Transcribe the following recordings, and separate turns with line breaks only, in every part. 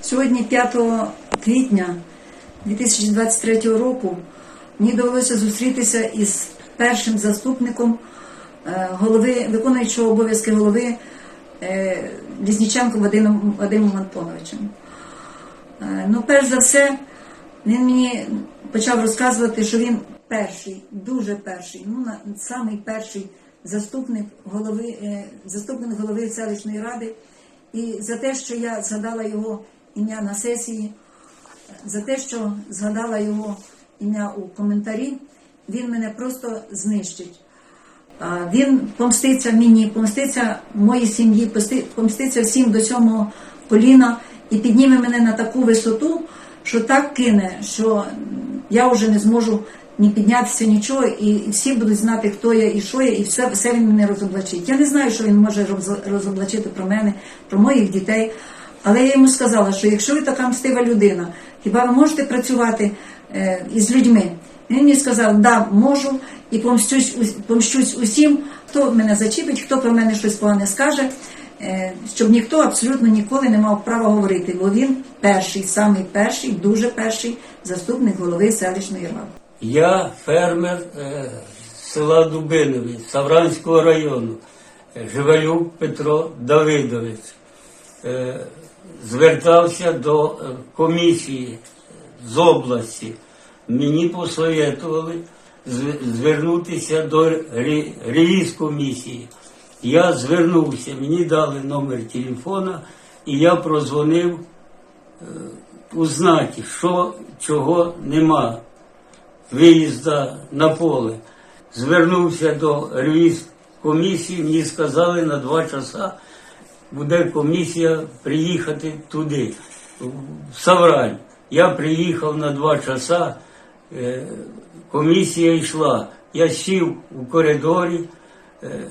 Сьогодні, 5 квітня 2023 року, мені довелося зустрітися із першим заступником е, голови, виконуючого обов'язки голови е, Лізніченко Вадимом, Вадимом Антоновичем. Е, Ну, перш за все, він мені почав розказувати, що він перший, дуже перший, ну самий перший заступник голови, заступник голови селищної ради. І за те, що я згадала його ім'я на сесії, за те, що згадала його ім'я у коментарі, він мене просто знищить. Він помститься мені, помститься моїй сім'ї, помститься всім до сьомого коліна і підніме мене на таку висоту, що так кине, що я вже не зможу ні піднятися, нічого, і, всі будуть знати, хто я і що я, і все, все він мене розоблачить. Я не знаю, що він може роз- розоблачити про мене, про моїх дітей. Але я йому сказала, що якщо ви така мстива людина, хіба ви можете працювати е, із людьми? Він мені сказав, да, можу, і помщусь, помщусь усім, хто мене зачіпить, хто про мене щось погане скаже, е, щоб ніхто абсолютно ніколи не мав права говорити, бо він перший, самий перший, дуже перший заступник голови селищної ради.
Я фермер е, села Дубинові Савранського району, Живелюк Петро Давидович. Е, звертався до е, комісії з області. Мені посоветували звернутися до ре- ревіз-комісії. Я звернувся, мені дали номер телефона, і я прозвонив е, узнати, що чого нема виїзда на поле. Звернувся до ревіз комісії, мені сказали на два часа буде комісія приїхати туди, в Саврань. Я приїхав на два часа, е, комісія йшла. Я сів у коридорі е,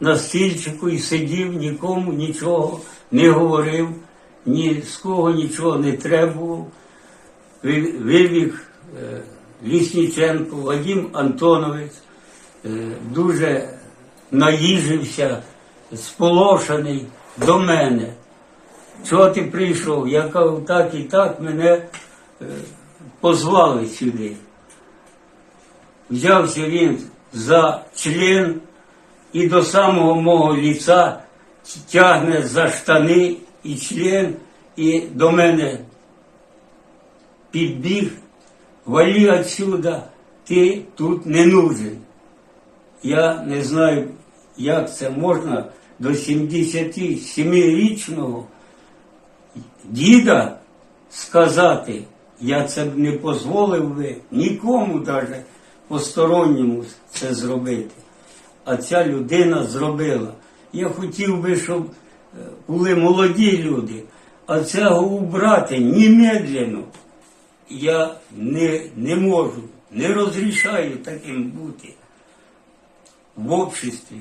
на стільчику і сидів, нікому нічого не говорив, ні з кого нічого не требував. Ви- Вивів е, Лісніченко, Вадим Антонович, дуже наїжився, сполошений до мене. Чого ти прийшов? Я кажу, так і так мене е, позвали сюди. Взявся він за член і до самого мого ліца тягне за штани і член, і до мене підбіг, валі отсюда, ти тут не нужен. Я не знаю, як це можна до 77-річного діда сказати, я це б не дозволив би нікому навіть посторонньому це зробити. А ця людина зробила. Я хотів би, щоб е, були молоді люди, а цього убрати немедленно. Я не, не можу, не розрішаю таким бути в обществі.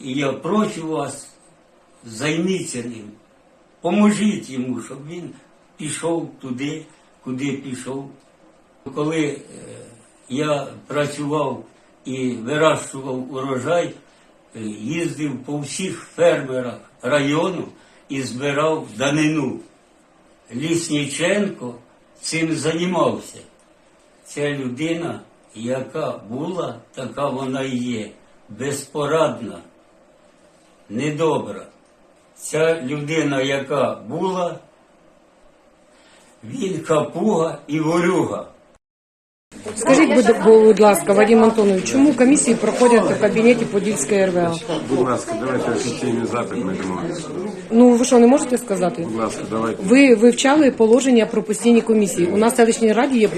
І я прошу вас, займіться ним, поможіть йому, щоб він пішов туди, куди пішов. Коли е, я працював і вирощував урожай, е, їздив по всіх фермерах району і збирав данину. Лісніченко цим займався. Ця людина, яка була, така вона і є, безпорадна, недобра. Ця людина, яка була, він капуга і ворюга.
Скажіть, будь, будь ласка, Вадим Антонович, чому комісії проходять в кабінеті Подільської РВА?
Будь ласка, давайте офіційний запит ми.
Ну ви що не можете сказати?
Будь ласка, давайте.
Ви вивчали положення про постійні комісії. У нас в селищній раді є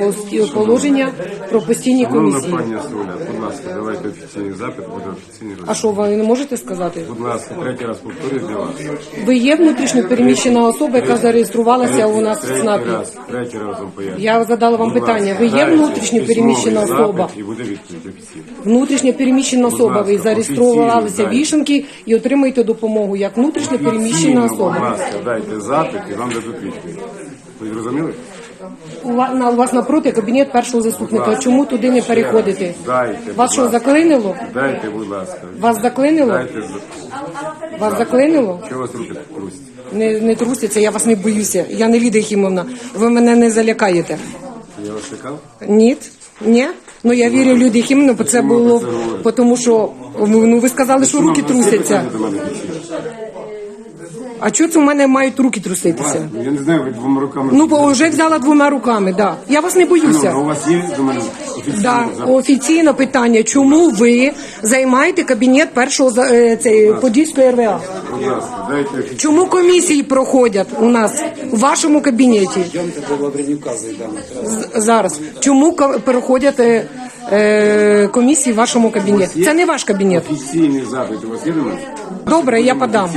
положення про постійні
Шановна
комісії.
пані Соля, будь ласка, давайте офіційний запит, буде офіційний
А що ви не можете сказати?
Будь ласка, третій раз повторюю для вас.
Ви є внутрішньо переміщена особа, яка зареєструвалася у нас в
Третій раз, третій раз вам поясню.
Я задала вам питання. Ви є
дайте
внутрішньо переміщена особа?
І буде відповідь офіційно.
Внутрішньо переміщена особа. Ви зареєструвалися вішенки і отримаєте допомогу як внутрішньо переміщена
Будь
особа.
ласка, дайте запит і вам дадуть відповідь. Ви зрозуміли?
У ва- на- у вас напроти кабінет першого заступника. Чому туди не переходите?
Дайте,
Вас що, заклинило?
Дайте, будь ласка.
Вас заклинило?
Дайте,
Вас заклинило?
чого вас руки трусять?
Не, не трусяться, я вас не боюся. Я не Ліда Хімовна. Ви мене не залякаєте.
Я вас чекав?
Ні? Ні? Ну я вірю Люді Хімовні, бо це було, тому що ну ви сказали, що руки трусяться.
питання до мене кричіть.
А чого це в мене мають руки труситися?
Я не знаю, ви двома руками.
Ну, бо вже взяла двома руками, да. Я вас не
Ну, у
боюся.
вас є до мене офіційний
Да,
запит?
офіційне питання, чому ви займаєте кабінет першого за- е, цей, Подільської РВА?
Будь ласка, дайте.
Чому комісії проходять у нас у вашому кабінеті? З- Зараз. Чому проходять е, е, комісії в вашому кабінеті? Це не ваш кабінет.
Офіційний запит у вас є до мене?
Добре, я подам.